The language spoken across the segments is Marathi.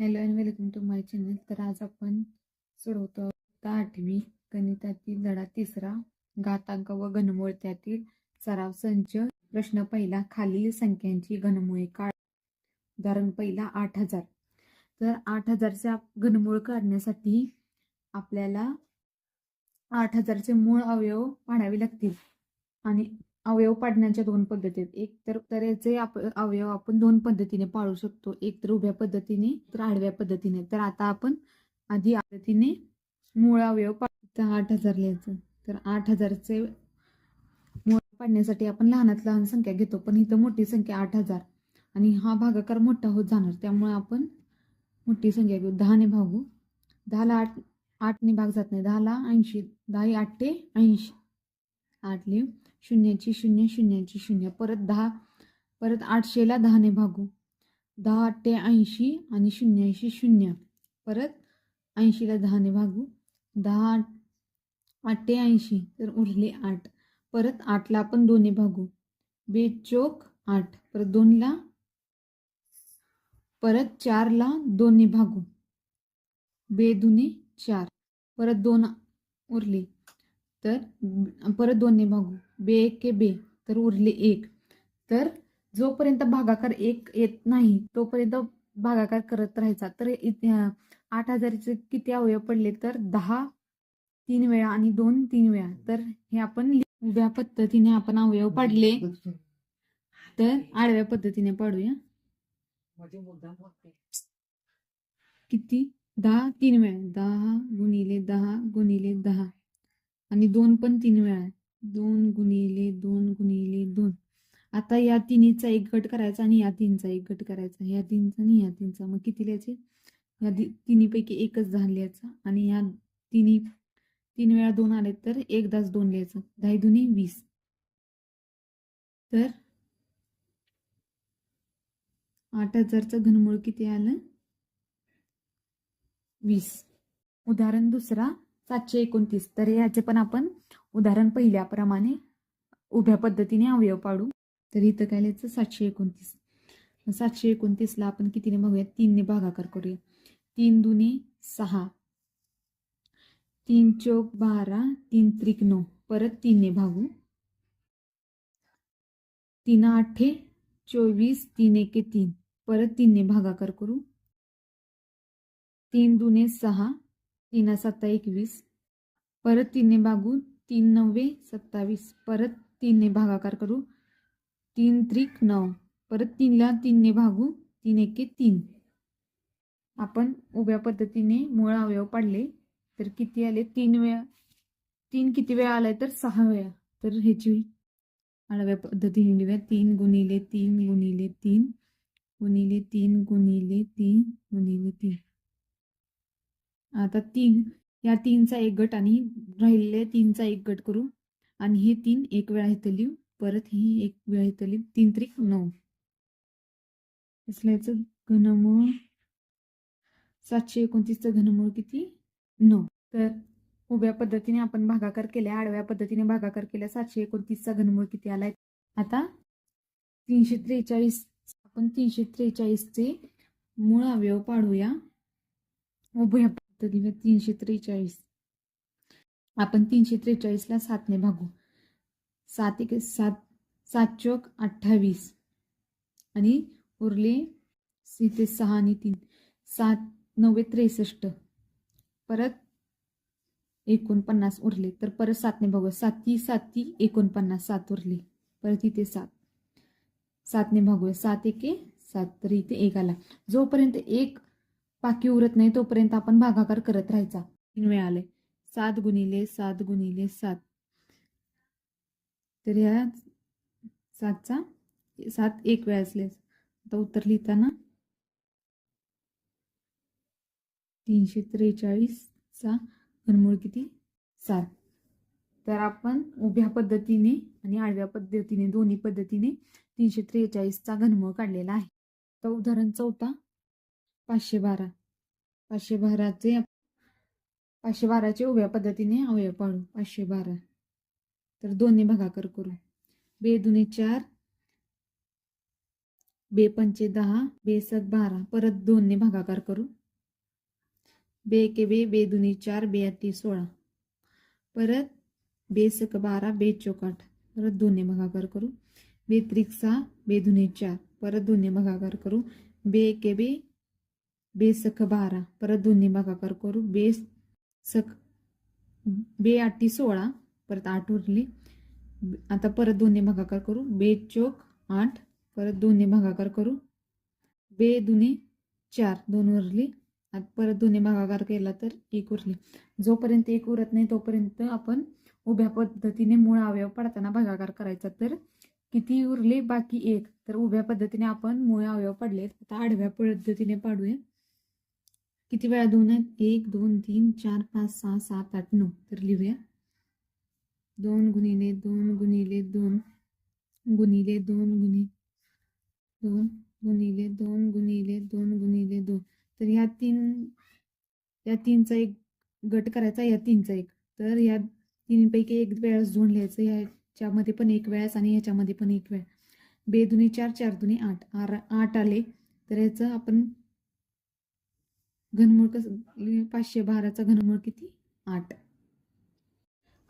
Hello and welcome to my channel. तर आज आपण सोडवतो आठवी गणितातील धडा तिसरा. घातांक व घनमूळ त्यातील सराव संच. प्रश्न पहिला खालील संख्यांची घनमुळे काढ. उदाहरण पहिला आठ हजार. तर आठ हजारचे घनमूळ काढण्यासाठी आपल्याला आठ हजारचे मूळ अवयव पाडावे लागतील. आणि अवयव पाडण्याच्या दोन पद्धती आहेत. एक तर तऱ्हेचे याचे आप अवयव आपण दोन पद्धतीने पाळू शकतो. एक तर उभ्या पद्धतीने तर आडव्या पद्धतीने. तर आता आपण आधी पद्धतीने मूळ अवयव पाड आठ हजार लिहायचं. तर आठ हजारचे मूळ पाडण्यासाठी आपण लहानात लहान संख्या घेतो पण इथं मोठी संख्या आठ हजार. आणि हा भागाकार मोठा होत जाणार. त्यामुळे आपण मोठी संख्या घेऊ. दहाने भागू. दहाला आठ आठने भाग जात नाही. दहाला ऐंशी दहा ते ऐंशी. आठली. शून्याची शून्य शून्याची शून्य. परत दहा. परत आठशेला दहाने भागू. दहा अठ्ठे ऐंशी आणि शून्याऐंशी शून्य. परत ऐंशीला दहाने भागू. दहा आठ आठे ऐंशी. तर उरले आठ. परत आठला आपण दोन्ही भागू. बेचोक आठ. परत दोनला परत चारला दोन्ही भागू. बेदुने चार. परत दोन उरले. तर परत दोन्ही भागू बे एक के बे तर उरले एक. तर जोपर्यंत भागाकार एक येत नाही तोपर्यंत भागाकार करत राहायचा. तर आठ हजारचे किती अवयव पडले तर दहा तीन वेळा आणि दोन तीन वेळा. तर हे आपण उभ्या पद्धतीने आपण अवयव पाडले. तर आडव्या पद्धतीने पाडूया. किती? दहा तीन वेळा. दहा गुणिले दहा गुणिले दहा. आणि दोन पण तीन वेळा. दोन गुणिले दोन गुणिले दोन. आता या तिन्हीचा एक गट करायचा आणि या तीनचा एक गट करायचा. या तीनचा आणि या तीनचा. मग किती लिहायचे? या दि- तिन्हीपैकी एकच दहा लिहायचा. आणि या तिन्ही तीन वेळा दोन आले तर एकदाच दोन लिहायचं. दहा दुनी वीस. तर आठ हजारचं घनमूळ किती आलं? वीस. उदाहरण दुसरा. सातशे एकोणतीस. तर याचे पण आपण उदाहरण पहिल्याप्रमाणे उभ्या पद्धतीने अवयव पाडू. तर इथं काय लिहायचं? सातशे एकोणतीस. मग सातशे एकोणतीसला आपण कितीने बघूया तीनने भागाकार करूया. तीन दुने सहा. तीन चौक बारा तीन त्रिक नऊ. परत तीनने भागू. तीन आठे चोवीस तीन एके तीन. परत तीनने भागाकार करू. तीन दुने सहा. तीन सत्ता एकवीस परत तीनने भागू तीन नव्वे सत्तावीस परत तीनने भागाकार करू तीन त्रिक नऊ परत तीनला तीनने भागू तीन एके तीन. आपण उभ्या पद्धतीने मूळ अवयव पाडले तर किती आले? तीन वेळा तीन किती वेळा आलाय? तर सहा वेळा. तर ह्याची आडव्या पद्धतीने लिहूया. तीन गुणिले तीन गुणिले तीन गुणिले तीन गुणिले तीन गुणिले तीन. आता तीन या तीनचा एक गट आणि राहिलेले तीनचा एक गट करू. आणि हे तीन एक वेळा इथं लिहू परत ही एक वेळा इथं लिहू. तीन त्रिक नऊ. असल्याचं घनमूळ सातशे एकोणतीसचं घनमूळ किती? नऊ. तर उभ्या पद्धतीने आपण भागाकार केल्या आडव्या पद्धतीने भागाकार केल्या सातशे एकोणतीसचा घनमूळ किती आलाय आता तीनशे त्रेचाळीस. आपण तीनशे त्रेचाळीसचे मूळ अवयव पाडूया. उभ्या तरी तीनशे त्रेचाळीस. आपण तीनशे त्रेचाळीसला सातने भागू. सात एक सात सात चौक अठ्ठावीस. आणि उरले इथे सहा आणि तीन. सात नव्वे त्रेसष्ट. परत एकोणपन्नास उरले. तर परत सातने भागू. साती साती एकोणपन्नास. सात उरले. परत इथे सात. सातने भागूया सात एके सात. तर इथे एक आला. जोपर्यंत एक बाकी उरत नाही तोपर्यंत आपण भागाकार करत राहायचा. तीन वेळा आले. सात गुणिले सात गुणिले सात. तर या सातचा सात एक वेळा असले. आता उत्तर लिहिताना. तीनशे त्रेचाळीसचा घनमूळ किती? सात. तर आपण उभ्या पद्धतीने आणि आडव्या पद्धतीने दोन्ही पद्धतीने तीनशे त्रेचाळीसचा घनमूळ काढलेला आहे. तर उदाहरण चौथा पाचशे बारा. पाचशे बाराचे पाचशे बाराचे उभ्या पद्धतीने अवयव पाडू. पाचशे बारा. तर दोन्ही भागाकर करू. बे दुने चार. बे पंचे दहा. बेसक बारा. परत दोनने भागाकार करू. बे के बे बे दुनी चार बे अटी सोळा. परत बेसक बारा बे चौकाठ परत दोनने भागाकार करू. बे त्रिक सहा बे दुनी चार. परत दोनने भागाकार करू. बे के बे बेसख बारा. परत दोन्ही भागाकार करू बे सख बे आठी सोळा परत आठ उरली. आता परत दोन्ही भागाकार करू बे चोक आठ परत दोन्ही भागाकार करू बे दुने चार दोन उरली. आता परत दोन्ही भागाकार केला तर एक उरली. जोपर्यंत एक उरत नाही तोपर्यंत आपण उभ्या पद्धतीने मूळ अवयव पडताना भागाकार करायचा तर किती उरले? बाकी एक. तर उभ्या पद्धतीने आपण मूळ अवयव पडले आता आडव्या पद्धतीने पाडूया. किती वेळा दोन आहेत? एक दोन तीन चार पाच सहा सात आठ नऊ. तर लिहूया. दोन गुणिले दोन गुणिले दोन गुणिले दोन गुणि दोन गुणिले दोन गुणिले दोन गुणिले दोन. तर ह्या तीन या तीनचा एक गट करायचा या तीनचा एक. तर या तीनपैकी एक वेळास जोड लिहायचं ह्याच्यामध्ये पण एक वेळास आणि ह्याच्यामध्ये पण एक वेळ. बे दुनी चार चार दुनी आठ. आर आठ आले. तर याचं आपण घनमूळ कसं म्हणजे पाचशे बाराचा घनमूळ किती? आठ.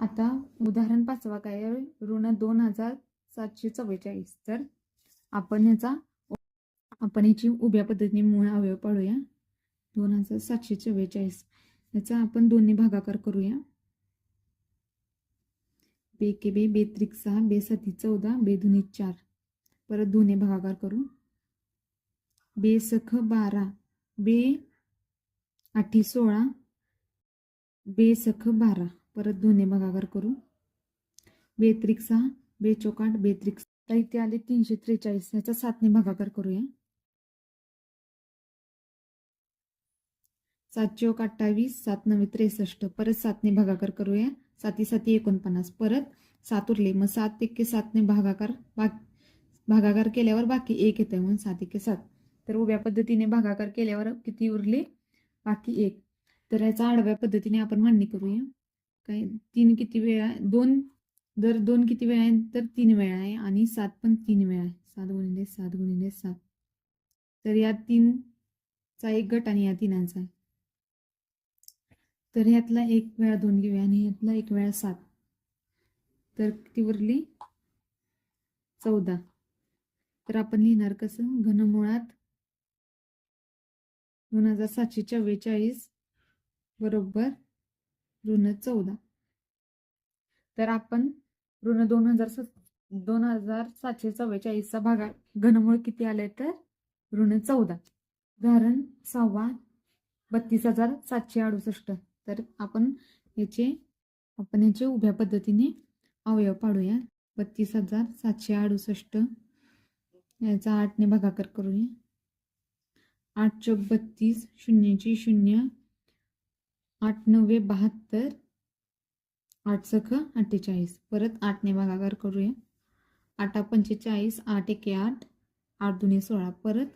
आता उदाहरण पाचवा काय ऋण दोन हजार सातशे चव्वेचाळीस. तर आपण याचा आपण याची उभ्या पद्धतीने मूळ अवयव पाळूया. दोन हजार सातशे चव्वेचाळीस. याचा आपण दोन्ही भागाकार करूया. बे के बे बे त्रिक सहा बे सती चौदा बे दुनी चार. परत दोन्ही भागाकार करू. बे सख बारा. बे आठी सोळा बेसख बारा. परत दोन्ही भागाकार करू. बेत्रिक सहा बे चौकाट बेत्रिक तर इथे आले तीनशे त्रेचाळीस. याचा सातने भागाकार करूया. सात चौक अठ्ठावीस सात नवे त्रेसष्ट. परत सातने भागाकार करूया. साती साती एकोणपन्नास. परत सात उरले. मग सात एके सातने भागाकार भाग भागाकार केल्यावर बाकी एक येते म्हणून सात एके सात. तर उभ्या पद्धतीने भागाकार केल्यावर किती उरले? बाकी एक. तर याचा आडव्या पद्धतीने आपण मांडणी करूया. काय तीन किती वेळा दोन दर दोन किती वेळा आहे तर तीन वेळा आहे आणि सात पण तीन वेळा आहे. सात गुणिले सात गुणिले सात. तर या तीनचा एक गट आणि या तिनांचा आहे. तर यातला एक वेळा दोन घेऊया आणि यातला एक वेळा सात. तर किती उरली? चौदा. तर आपण लिहिणार कसं? घनमुळात दोन हजार सातशे चव्वेचाळीस बरोबर ऋण चौदा. तर आपण ऋण दोन हजार स दोन हजार सातशे चव्वेचाळीसचा भागा घनमूळ किती आले तर? ऋण चौदा. उदाहरण सहावा बत्तीस हजार सातशे अडुसष्ट. तर आपण याचे आपण याचे उभ्या पद्धतीने अवयव पाडूया. बत्तीस हजार सातशे अडुसष्ट. याचा आठने भागाकार करूया. आठ चौक बत्तीस शून्याची शून्य आठ नव्वे बहात्तर आठ सख अठ्ठेचाळीस. परत आठने भागाकार करूया. आठा पंचेचाळीस आठ एके आठ आठ दुने सोळा. परत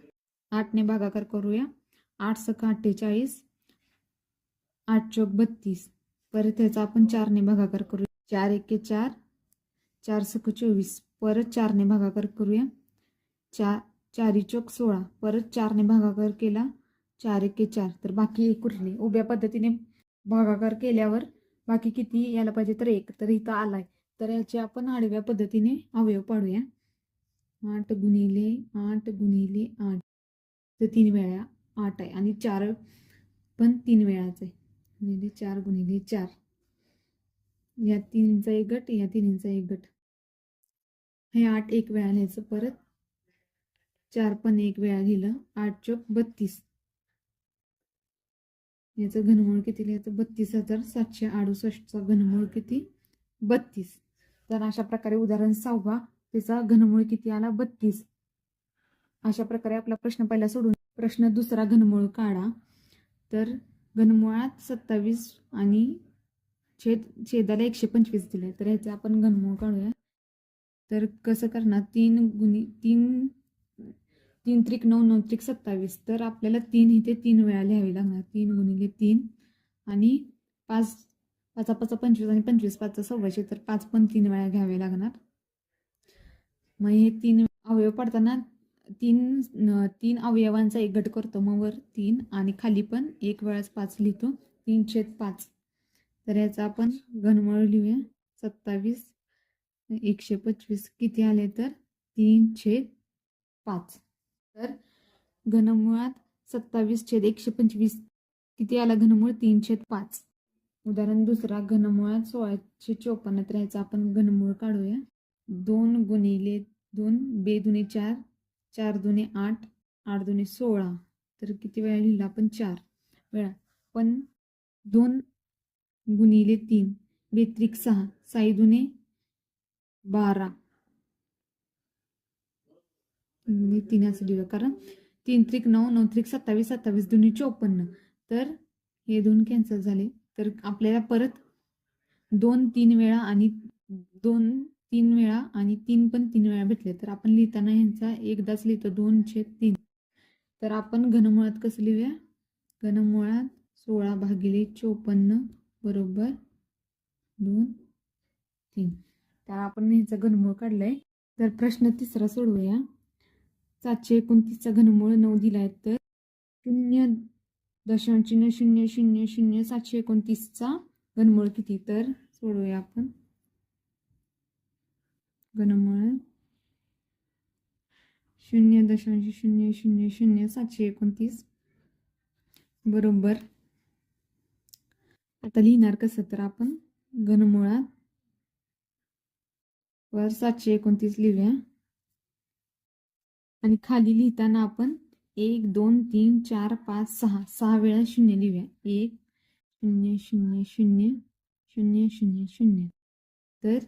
आठने भागाकार करूया. आठ सख अठ्ठेचाळीस आठ चौक बत्तीस. परत याचा आपण चारने भागाकार करूया. चार एके चार चार सख चोवीस. परत चारने भागाकार करूया. चार चारी चौक सोळा परत चारने भागाकार केला चार एके चार तर बाकी एक उरले. उभ्या पद्धतीने भागाकार केल्यावर बाकी किती यायला पाहिजे तर एक तर इथं आलाय. तर याचे आपण आडव्या पद्धतीने अवयव पाडूया. आठ गुणिले आठ गुणिले आठ. तर तीन वेळा आठ आहे आणि चार पण तीन वेळाच आहे. गुणिले चार गुणिले चार. या तीनचा एक गट या तिन्हींचा एक गट. हे आठ एक वेळा लिहायचं परत चार पण एक वेळा लिहिलं आठ चौक बत्तीस. याचं घनमूळ किती लिहायचं? बत्तीस हजार सातशे अडुसष्टचा घनमूळ किती? बत्तीस. तर अशा प्रकारे उदाहरण सहावा त्याचा घनमूळ किती आला? बत्तीस. अशा प्रकारे आपला प्रश्न पहिला सोडून प्रश्न दुसरा घनमूळ काढा. तर घनमुळात सत्तावीस आणि छेद छेदाला एकशे पंचवीस दिले तर ह्याचं आपण घनमूळ काढूया. तर कसं करणार? तीन गुणी तीन तीन त्रिक नऊ नऊ त्रिक सत्तावीस. तर आपल्याला तीन इथे तीन वेळा लिहावे लागणार. तीन गुणिले तीन आणि पाच पाचा पाचा पंचवीस आणि पंचवीस पाचचा सव्वाशे तर पाच पण तीन वेळा घ्यावे लागणार. मग हे तीन अवयव पडताना तीन तीन अवयवांचा एक गट करतो. मग वर तीन आणि खाली पण एक वेळाच पाच लिहितो. तीन छेद पाच. तर याचा आपण घनमळ लिहूया. सत्तावीस एकशे पंचवीस. किती आले तर? तीन छेद पाच. तर घनमुळात सत्तावीस छेद एकशे पंचवीस. किती आला घनमूळ? तीन छेद पाच. उदाहरण दुसरा घनमुळात सोळाशे चोपन्न तर ह्याचा आपण घनमूळ काढूया. दोन गुणिले दोन बे दुने चार चार दुने आठ आठ दुने सोळा. तर किती वेळा लिहिला आपण? चार वेळा. पण दोन गुणिले तीन बेत्रिक सहा साई दुने बारा. म्हणजे तीन असं लिहिलं कारण तीन त्रिक नऊ नऊ त्रिक सत्तावीस सत्तावीस दोन्ही चोपन्न. तर हे दोन कॅन्सल झाले. तर आपल्याला परत दोन तीन वेळा आणि दोन तीन वेळा आणि तीन पण तीन वेळा भेटले. तर आपण लिहिताना ह्यांचा एकदाच लिहितो. दोन तीन. तर आपण घनमुळात कसं लिहूया? घनमुळात सोळा भागिले चोपन्न बरोबर दोन तीन. तर आपण ह्याचा घनमूळ काढलाय. तर प्रश्न तिसरा सोडवूया. सातशे एकोणतीसचा घनमूळ नऊ दिलाय तर शून्य दशांश चिन्ह शून्य शून्य शून्य सातशे एकोणतीसचा घनमूळ किती? तर सोडूया आपण. घनमूळ शून्य दशांश शून्य शून्य शून्य सातशे एकोणतीस. बरोबर. आता लिहिणार कसं तर आपण? घनमुळात वर सातशे एकोणतीस लिहूया. आणि खाली लिहिताना आपण एक दोन तीन चार पाच सहा सहा वेळा शून्य लिहूया. एक शून्य शून्य शून्य शून्य शून्य शून्य. तर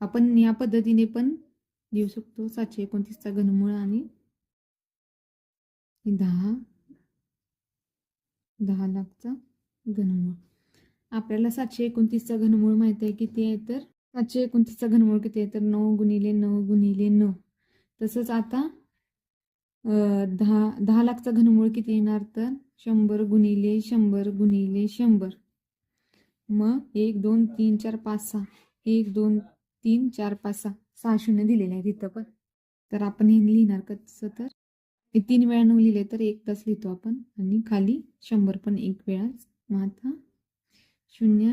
आपण या पद्धतीने पण लिहू शकतो. सातशे एकोणतीसचा घनमूळ आणि दहा दहा लाखचा घनमूळ. आपल्याला सातशे एकोणतीसचा घनमूळ माहिती आहे किती आहे तर? सातशे एकोणतीसचा घनमूळ किती आहे तर? नऊ गुणिले नऊ गुणिले नऊ. तसंच आता दहा दहा लाखचा घनमूळ किती येणार तर? शंभर गुणिले शंभर गुणिले शंभर. मग एक दोन तीन चार पाच सहा. एक दोन तीन चार पाच सहा. सहा शून्य दिलेले आहे तिथं पण. तर आपण हे लिहिणार कसं तर? हे तीन वेळा नऊ लिहिले तर एक तास लिहितो आपण. आणि खाली शंभर पण एक वेळाच. मग आता शून्य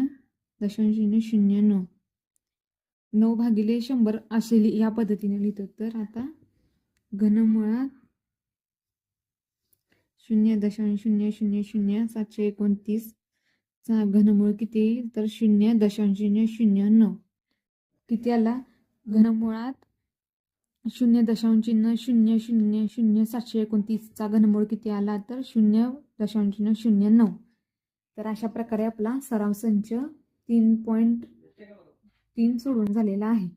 दशांश शून्य शून्य नऊ. नऊ भागिले शंभर असे लि या पद्धतीने लिहितो तर आता घनमुळात शून्य दशांश शून्य शून्य शून्य सातशे एकोणतीसचा घनमूळ किती? तर शून्य दशांश शून्य शून्य नऊ. किती आला? घनमुळात शून्य दशांश चिन्ह शून्य शून्य शून्य सातशे एकोणतीसचा घनमूळ किती आला? तर शून्य दशांश चिन्ह शून्य नऊ. तर अशा प्रकारे आपला सराव संच तीन पॉईंट तीन सोडून झालेला आहे.